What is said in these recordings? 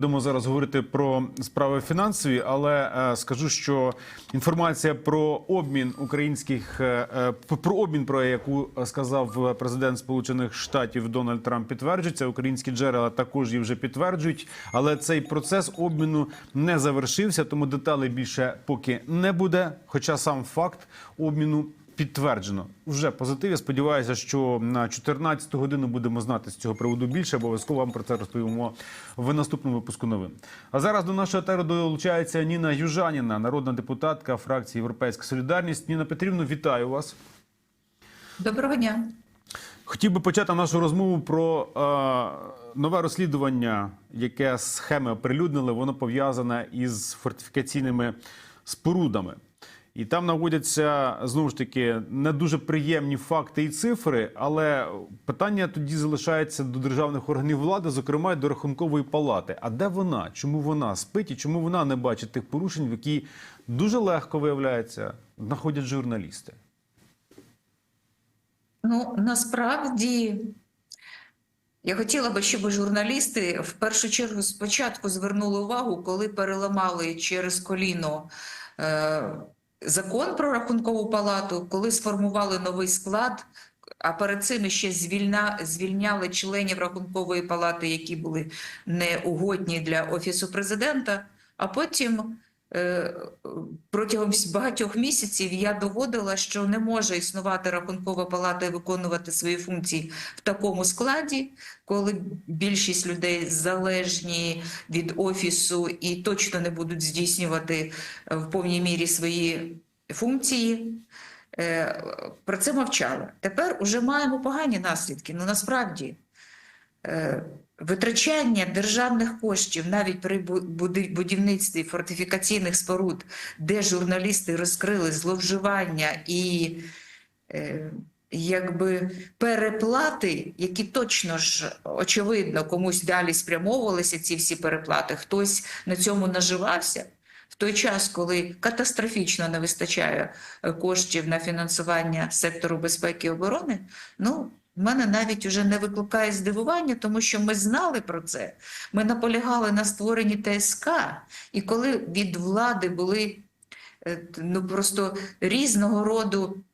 Будемо зараз говорити про справи фінансові, але е, скажу, що інформація про обмін українських е, е, про обмін, про яку сказав президент Сполучених Штатів Дональд Трамп, підтверджується. Українські джерела також її вже підтверджують. Але цей процес обміну не завершився, тому деталей більше поки не буде. Хоча сам факт обміну підтверджено вже позитив. Я сподіваюся, що на 14 годину будемо знати з цього приводу більше. Обов'язково вам про це розповімо в наступному випуску новин. А зараз до нашого етеру долучається Ніна Южаніна, народна депутатка фракції Європейська Солідарність. Ніна Петрівна, вітаю вас. Доброго дня. Хотів би почати нашу розмову про е, нове розслідування, яке схеми оприлюднили. Воно пов'язане із фортифікаційними спорудами. І там наводяться знову ж таки не дуже приємні факти і цифри, але питання тоді залишається до державних органів влади, зокрема й до рахункової палати. А де вона? Чому вона спить і чому вона не бачить тих порушень, в які дуже легко виявляється, знаходять журналісти? Ну насправді я хотіла би, щоб журналісти в першу чергу спочатку звернули увагу, коли переламали через коліно е, закон про рахункову палату, коли сформували новий склад. А перед цим ще звільна, звільняли членів рахункової палати, які були неугодні для офісу президента. А потім протягом багатьох місяців я доводила, що не може існувати рахункова палата і виконувати свої функції в такому складі, коли більшість людей залежні від офісу і точно не будуть здійснювати е, в повній мірі свої функції. Е, Про це мовчали. Тепер уже маємо погані наслідки. Ну насправді е, витрачання державних коштів навіть при будівництві фортифікаційних споруд, де журналісти розкрили зловживання і е, якби переплати, які точно ж очевидно комусь далі спрямовувалися ці всі переплати, хтось на цьому наживався. В той час, коли катастрофічно не вистачає е, коштів на фінансування сектору безпеки і оборони, ну в мене навіть уже не викликає здивування, тому що ми знали про це. Ми наполягали на створенні ТСК, і коли від влади були е, ну просто різного роду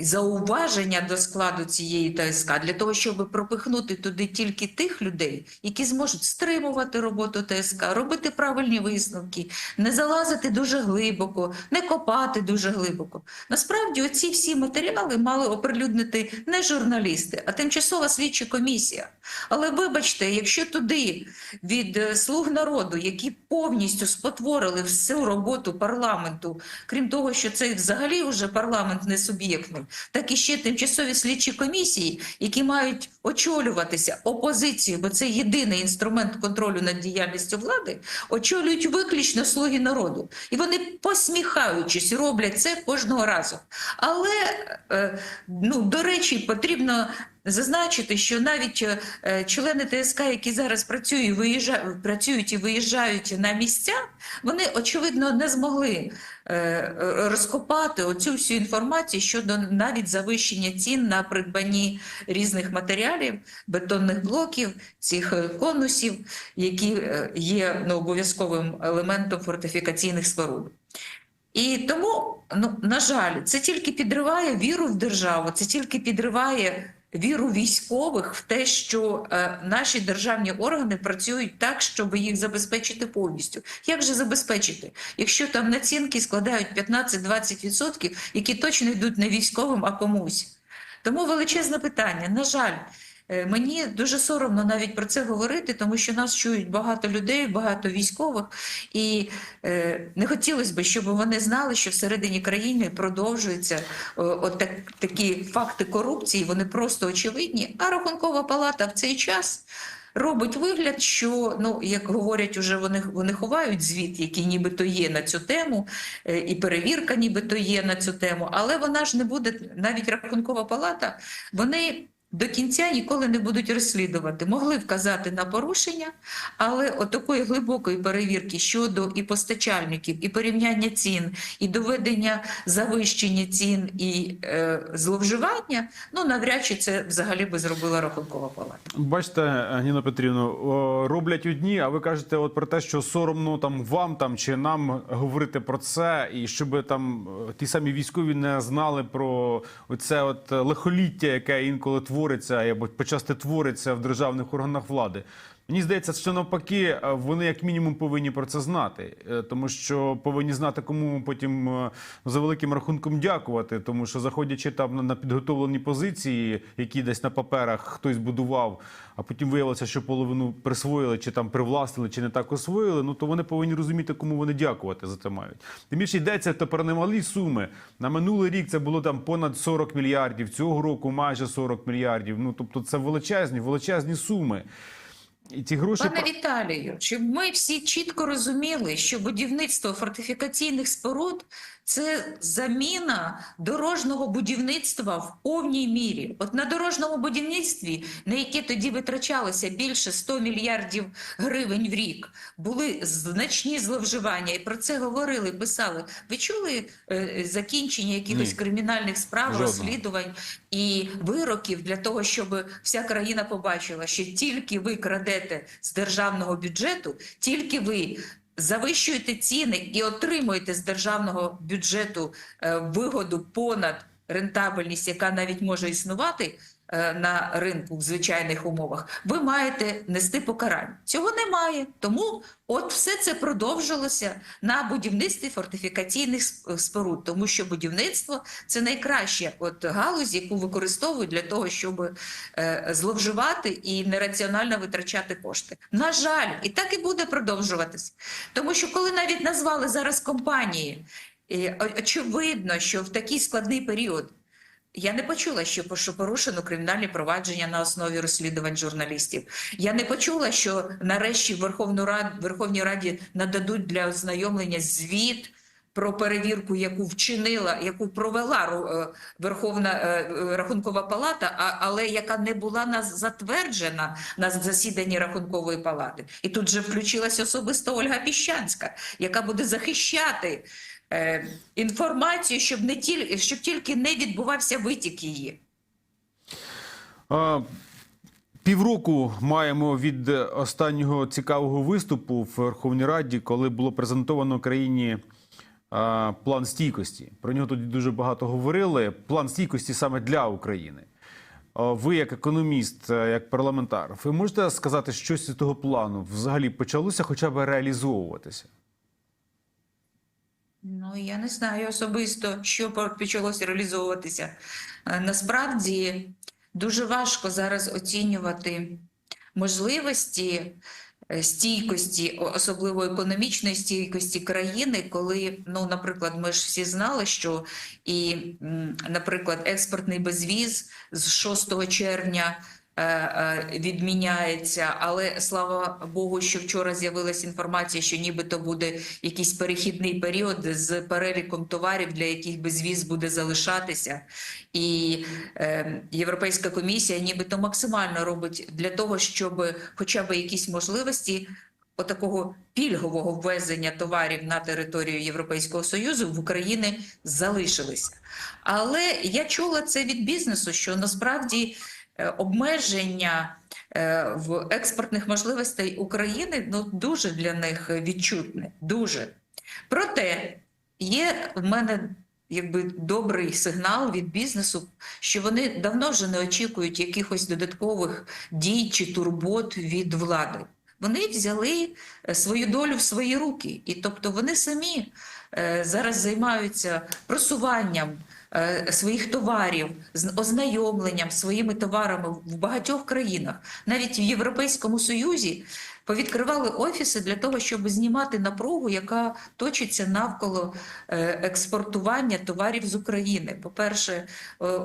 зауваження до складу цієї ТСК для того, щоб пропихнути туди тільки тих людей, які зможуть стримувати роботу ТСК, робити правильні висновки, не залазити дуже глибоко, не копати дуже глибоко. Насправді, оці всі матеріали мали оприлюднити не журналісти, а тимчасова слідча комісія. Але вибачте, якщо туди від е, слуг народу, які повністю спотворили всю роботу парламенту, крім того, що це взагалі вже парламент не суб'єктний, так і ще тимчасові слідчі комісії, які мають очолюватися опозицією, бо це єдиний інструмент контролю над діяльністю влади, очолюють виключно слуги народу. І вони, посміхаючись, роблять це кожного разу. Але, е, ну, до речі, потрібно зазначити, що навіть е, члени ТСК, які зараз працюють, працюють і виїжджають на місця, вони очевидно не змогли е, розкопати оцю всю інформацію щодо навіть завищення цін на придбанні різних матеріалів, бетонних блоків, цих е, конусів, які є ну, обов'язковим елементом фортифікаційних споруд. І тому, ну, на жаль, це тільки підриває віру в державу, це тільки підриває віру військових в те, що е, наші державні органи працюють так, щоб їх забезпечити повністю. Як же забезпечити, якщо там націнки складають 15-20%, які точно йдуть не військовим, а комусь? Тому величезне питання. На жаль, мені дуже соромно навіть про це говорити, тому що нас чують багато людей, багато військових, і е, не хотілося б, щоб вони знали, що всередині країни продовжуються е, от так, такі факти корупції, вони просто очевидні. А рахункова палата в цей час. Робить вигляд, що ну як говорять, уже вони вони ховають звіт, який нібито є на цю тему, е, і перевірка, нібито є на цю тему, але вона ж не буде навіть рахункова палата. Вони до кінця ніколи не будуть розслідувати. Могли вказати на порушення, але от такої глибокої перевірки щодо і постачальників, і порівняння цін, і доведення завищення цін і е, зловживання, ну навряд чи це взагалі би зробила рахункова палата. Бачите, Ніно Петрівно, роблять одні, а ви кажете от про те, що соромно там вам там чи нам говорити про це, і щоб там е, ті самі військові не знали про оце от лихоліття, яке інколи твориться або почасти твориться в державних органах влади. Мені здається, що навпаки, е, вони як мінімум повинні про це знати, е, тому що повинні знати, кому потім е, за великим рахунком дякувати. Тому що заходячи там на- підготовлені позиції, які десь на паперах хтось будував, а потім виявилося, що половину присвоїли, чи там привластили, чи не так освоїли. Ну то вони повинні розуміти, кому вони дякувати за це мають. Тим більше йдеться то про немалі суми. На минулий рік це було там понад 40 мільярдів. Цього року майже 40 мільярдів. Ну тобто, це величезні, величезні суми. І ці гроші Пане Віталію, щоб ми всі чітко розуміли, що будівництво фортифікаційних споруд це заміна дорожнього будівництва в повній мірі. От на дорожньому будівництві, на яке тоді витрачалося більше 100 мільярдів гривень в рік, були значні зловживання, і про це говорили, писали. Ви чули е, закінчення якихось Ні. кримінальних справ, Жодного. розслідувань і вироків для того, щоб вся країна побачила, що тільки ви крадете з державного бюджету, тільки ви завищуєте ціни і отримуєте з державного бюджету е, вигоду понад рентабельність, яка навіть може існувати на ринку в звичайних умовах, ви маєте нести покарання. Цього немає. Тому от все це продовжилося на будівництві фортифікаційних споруд, тому що будівництво це найкраща от галузь, яку використовують для того, щоб е, зловживати і нераціонально витрачати кошти. На жаль, і так і буде продовжуватися. Тому що коли навіть назвали зараз компанії, е, очевидно, що в такий складний період. Я не почула, що по- порушено кримінальні провадження на основі розслідувань журналістів. Я не почула, що нарешті Верховну Раду Верховній Раді нададуть для ознайомлення звіт про перевірку, яку вчинила, яку провела е, Верховна е, Рахункова палата, але яка не була нас затверджена на засіданні Рахункової палати. І тут же включилась особисто Ольга Піщанська, яка буде захищати інформацію, щоб не тільки щоб тільки не відбувався витік її. А, Півроку маємо від е, останнього цікавого виступу в Верховній Раді, коли було презентовано країні план стійкості. Про нього тоді дуже багато говорили. План стійкості саме для України. Ви, як економіст, е, як парламентар, ви можете сказати, щось з того плану взагалі почалося хоча б реалізовуватися? Ну я не знаю особисто, що почалося реалізовуватися. Е, Насправді дуже важко зараз оцінювати можливості е, стійкості, особливо економічної стійкості країни, коли, ну, наприклад, ми ж всі знали, що і, наприклад, експортний безвіз з 6 червня відміняється, але слава Богу, що вчора з'явилася інформація, що нібито буде якийсь перехідний період з переліком товарів, для яких безвіз буде залишатися, і е, Європейська комісія нібито максимально робить для того, щоб хоча б якісь можливості. Отакого пільгового ввезення товарів на територію Європейського Союзу в Україні залишилися. Але я чула це від бізнесу, що насправді е, обмеження е, в експортних можливостей України ну, дуже для них відчутне. Дуже. Проте є в мене якби добрий сигнал від бізнесу, що вони давно вже не очікують якихось додаткових дій чи турбот від влади. Вони взяли е, свою долю в свої руки, і тобто вони самі е, зараз займаються просуванням е, своїх товарів, з ознайомленням своїми товарами в багатьох країнах, навіть в Європейському Союзі. Повідкривали офіси для того, щоб знімати напругу, яка точиться навколо е, експортування товарів з України. По-перше, е, е,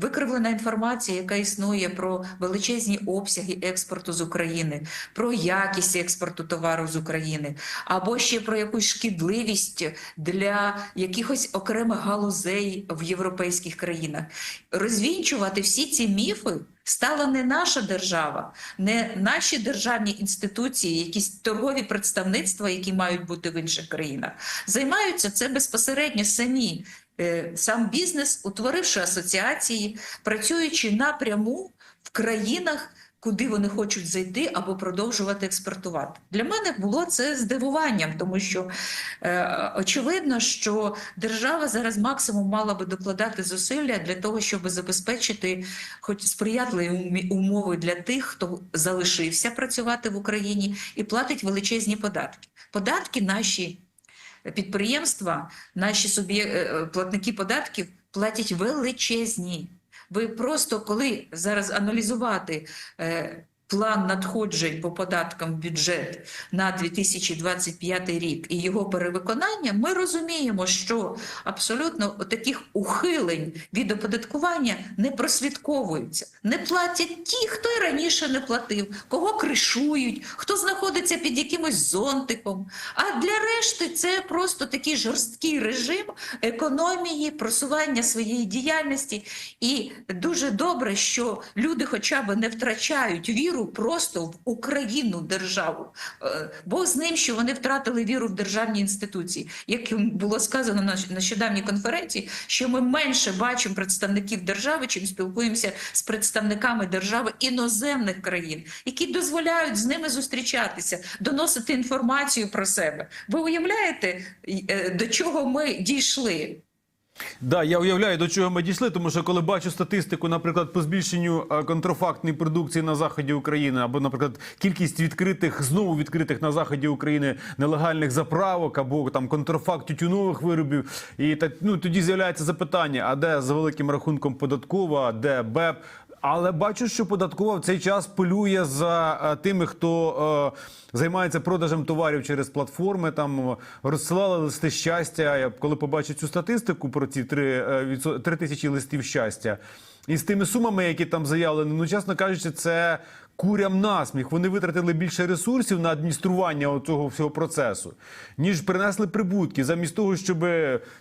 викривлена інформація, яка існує про величезні обсяги експорту з України, про якість експорту товару з України, або ще про якусь шкідливість для якихось окремих галузей в європейських країнах. Розвінчувати всі ці міфи стала не наша держава, не наші державні інституції, якісь торгові представництва, які мають бути в інших країнах. Займаються це безпосередньо самі. Е, Сам бізнес, утворивши асоціації, працюючи напряму в країнах, куди вони хочуть зайти або продовжувати експортувати. Для мене було це здивуванням, тому що е, очевидно, що держава зараз максимум мала би докладати зусилля для того, щоб забезпечити хоч сприятливі умови для тих, хто залишився працювати в Україні і платить величезні податки. Податки наші підприємства, наші собі е, платники податків платять величезні. Ви просто коли зараз аналізувати е, план надходжень по податкам в бюджет на 2025 рік і його перевиконання, ми розуміємо, що абсолютно таких ухилень від оподаткування не прослідковуються. Не платять ті, хто й раніше не платив, кого кришують, хто знаходиться під якимось зонтиком. А для решти це просто такий жорсткий режим економії, просування своєї діяльності. І дуже добре, що люди хоча б не втрачають віру просто в Україну державу. Е, Бог з ним, що вони втратили віру в державні інституції. Як було сказано на нещодавній конференції, що ми менше бачимо представників держави, чим спілкуємося з представниками держави іноземних країн, які дозволяють з ними зустрічатися, доносити інформацію про себе. Ви уявляєте, е, до чого ми дійшли? Да, я уявляю, до чого ми дійшли, тому що коли бачу статистику, наприклад, по збільшенню е, контрафактної продукції на заході України, або, наприклад, кількість відкритих знову відкритих на заході України нелегальних заправок, або там контрафакт тютюнових виробів, і так ну тоді з'являється запитання: а де за великим рахунком податкова, де БЕП? Але бачу, що податкова в цей час полює за е, тими, хто е, займається продажем товарів через платформи. Там е, розсилали листи щастя. Я коли побачу цю статистику про ці три, е, відсо- три тисячі листів щастя. І з тими сумами, які там заявлені, ну чесно кажучи, це курям насміх. Вони витратили більше ресурсів на адміністрування цього всього процесу, ніж принесли прибутки, замість того, щоб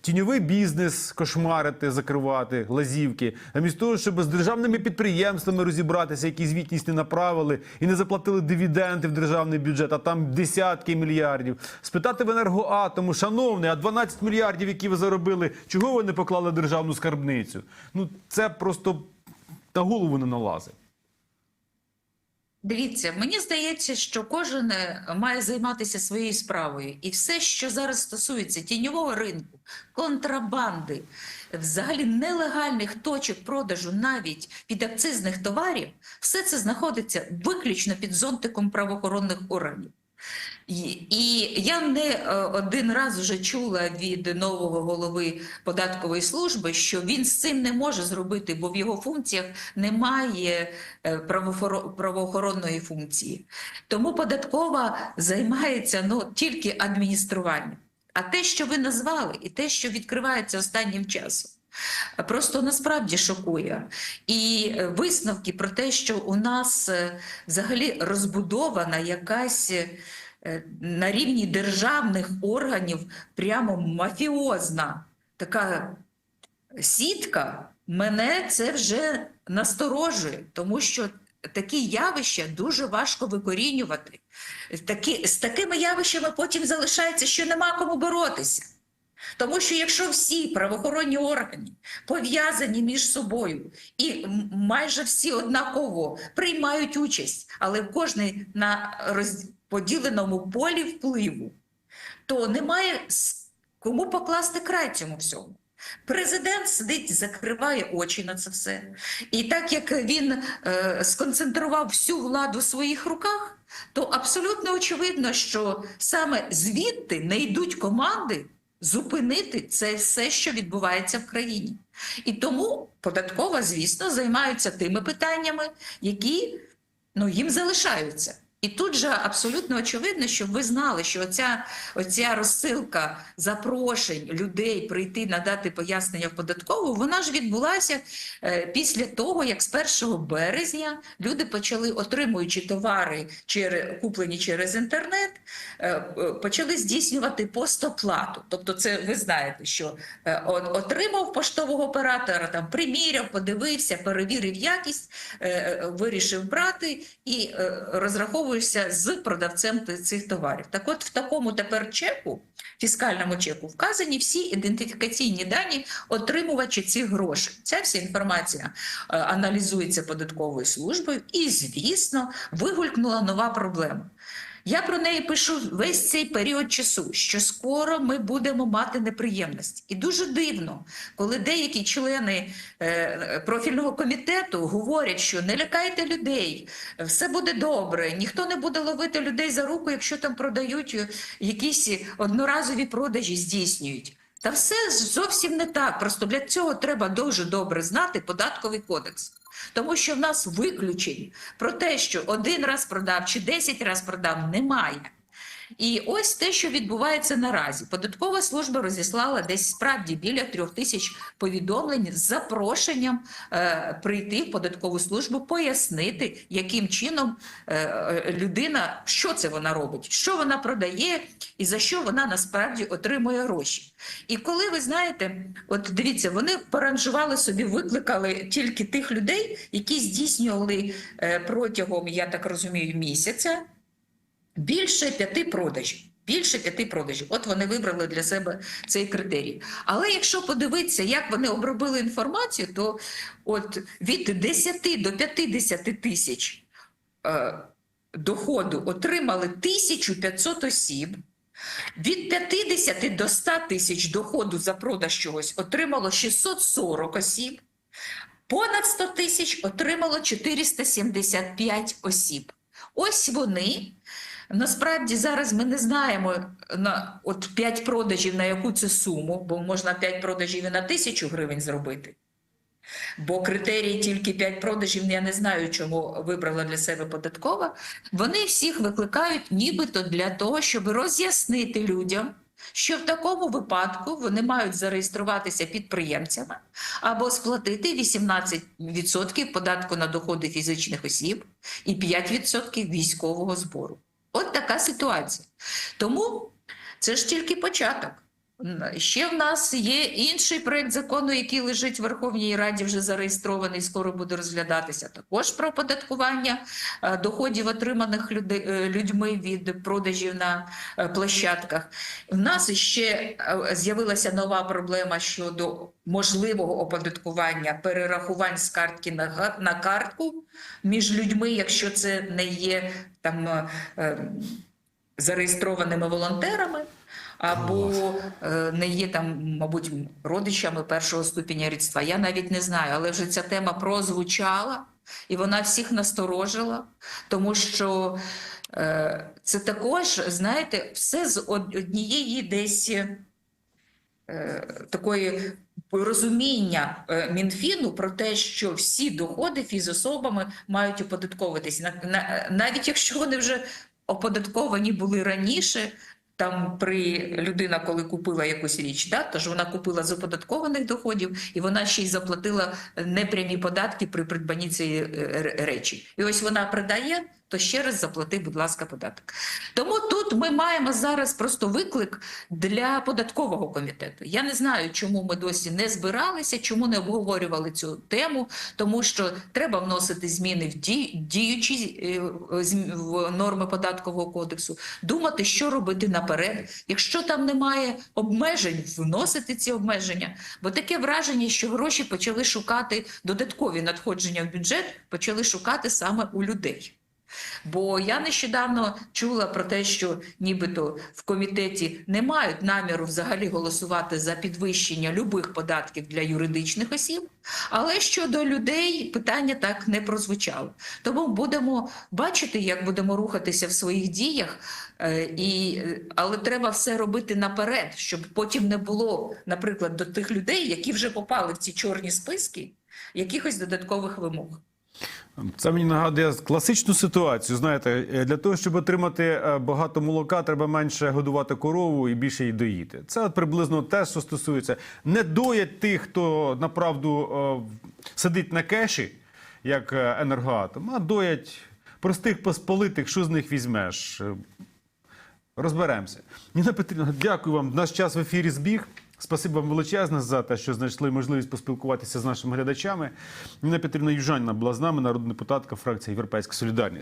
тіньовий бізнес кошмарити, закривати, лазівки, замість того, щоб з державними підприємствами розібратися, які звітність не направили і не заплатили дивіденди в державний бюджет, а там десятки мільярдів. Спитати в енергоатому, шановний, а 12 мільярдів, які ви заробили, чого ви не поклали державну скарбницю? Ну це просто на голову не налазить. Дивіться, мені здається, що кожен е, має займатися своєю справою, і все, що зараз стосується тіньового ринку, контрабанди, взагалі нелегальних точок продажу навіть підакцизних товарів, все це знаходиться виключно під зонтиком правоохоронних органів. І, я не е, один раз вже чула від нового голови податкової служби, що він з цим не може зробити, бо в його функціях немає е, правоохоронної функції. Тому податкова займається ну, тільки адмініструванням. А те, що ви назвали, і те, що відкривається останнім часом. Просто насправді шокує. І е, висновки про те, що у нас е, взагалі розбудована якась е, на рівні державних органів прямо мафіозна така сітка, мене це вже насторожує, тому що такі явища дуже важко викорінювати. Такі, з такими явищами потім залишається, що нема кому боротися. Тому що якщо всі правоохоронні органи пов'язані між собою і майже всі однаково приймають участь, але кожний на розподіленому полі впливу, то немає кому покласти край цьому всьому. Президент сидить, закриває очі на це все. І так як він е, сконцентрував всю владу в своїх руках, то абсолютно очевидно, що саме звідти не йдуть команди зупинити це все, що відбувається в країні. І тому податкова, звісно, займаються тими питаннями, які ну, їм залишаються. І тут же абсолютно очевидно, щоб ви знали, що оця, оця розсилка запрошень людей прийти надати пояснення в податкову, вона ж відбулася е, після того, як з 1 березня люди почали, отримуючи товари, куплені через інтернет, е, е, почали здійснювати постоплату. Тобто, це ви знаєте, що отримав поштового оператора, там приміряв, подивився, перевірив якість, вирішив брати і е, розраховуєшся з продавцем цих товарів. Так от в такому тепер чеку, фіскальному чеку, вказані всі ідентифікаційні дані отримувача цих грошей. Ця вся інформація е, аналізується податковою службою, і, звісно, вигулькнула нова проблема. Я про неї пишу весь цей період часу, що скоро ми будемо мати неприємність. І дуже дивно, коли деякі члени е, профільного комітету говорять, що не лякайте людей, все буде добре, ніхто не буде ловити людей за руку, якщо там продають е, якісь одноразові продажі, здійснюють. Та все зовсім не так. Просто для цього треба дуже добре знати податковий кодекс. Тому що в нас виключень про те, що один раз продав чи 10 раз продав, немає. І ось те, що відбувається наразі. Податкова служба розіслала десь справді біля трьох тисяч повідомлень з запрошенням е, прийти в податкову службу, пояснити, яким чином е, е, людина, що це вона робить, що вона продає і за що вона насправді отримує гроші. І коли ви знаєте, от дивіться, вони поранжували собі, викликали тільки тих людей, які здійснювали е, протягом, я так розумію, місяця більше п'яти продажів. Більше п'яти продажів. От вони вибрали для себе цей критерій. Але якщо подивитися, як вони обробили інформацію, то от від 10 до 50 тисяч е, доходу отримали 1500 осіб. Від 50 до 100 тисяч доходу за продаж чогось отримало 640 осіб. Понад 100 тисяч отримало 475 осіб. Ось вони. Насправді зараз ми не знаємо на от 5 продажів на яку це суму, бо можна 5 продажів і на тисячу гривень зробити. Бо критерії тільки 5 продажів, я не знаю, чому вибрала для себе податкова. Вони всіх викликають нібито для того, щоб роз'яснити людям, що в такому випадку вони мають зареєструватися підприємцями або сплатити 18% податку на доходи фізичних осіб і 5% військового збору. От така ситуація. Тому це ж тільки початок. Ще в нас є інший проект закону, який лежить в Верховній Раді, вже зареєстрований, скоро буде розглядатися. Також про оподаткування е, доходів, отриманих е, людьми від продажів на е, площадках. В нас ще з'явилася нова проблема щодо можливого оподаткування перерахувань з картки на, картку між людьми, якщо це не є там зареєстрованими волонтерами. Або е, не є там, мабуть, родичами першого ступеня рідства. Я навіть не знаю, але вже ця тема прозвучала, і вона всіх насторожила, тому що е, це також, знаєте, все з однієї десь е, такої розуміння Мінфіну про те, що всі доходи фізособами мають оподатковуватись, На- на- навіть якщо вони вже оподатковані були раніше. Там при людина, коли купила якусь річ, да, тож вона купила з оподаткованих доходів, і вона ще й заплатила непрямі податки при придбанні цієї е, речі. І ось вона продає, то ще раз заплати, будь ласка, податок. Тому тут ми маємо зараз просто виклик для податкового комітету. Я не знаю, чому ми досі не збиралися, чому не обговорювали цю тему, тому що треба вносити зміни в діючі е, в норми податкового кодексу, думати, що робити наперед. Якщо там немає обмежень, вносити ці обмеження. Бо таке враження, що гроші почали шукати додаткові надходження в бюджет, почали шукати саме у людей. Бо я нещодавно чула про те, що нібито в комітеті не мають наміру взагалі голосувати за підвищення любих податків для юридичних осіб, але щодо людей питання так не прозвучало. Тому будемо бачити, як будемо рухатися в своїх діях, е, і, е, але треба все робити наперед, щоб потім не було, наприклад, до тих людей, які вже попали в ці чорні списки, якихось додаткових вимог. Це мені нагадує класичну ситуацію. Знаєте, е, для того, щоб отримати е, багато молока, треба менше годувати корову і більше її доїти. Це приблизно те, що стосується. Не доять тих, хто направду е, сидить на кеші, як енергоатом, а доять простих посполитих, що з них візьмеш. Розберемося. Ніна Петрівна, дякую вам. Наш час в ефірі збіг. Спасибо вам величезне за те, що знайшли можливість поспілкуватися з нашими глядачами. Ніна Петрівна Южанна була з нами, народна депутатка фракції Європейська Солідарність.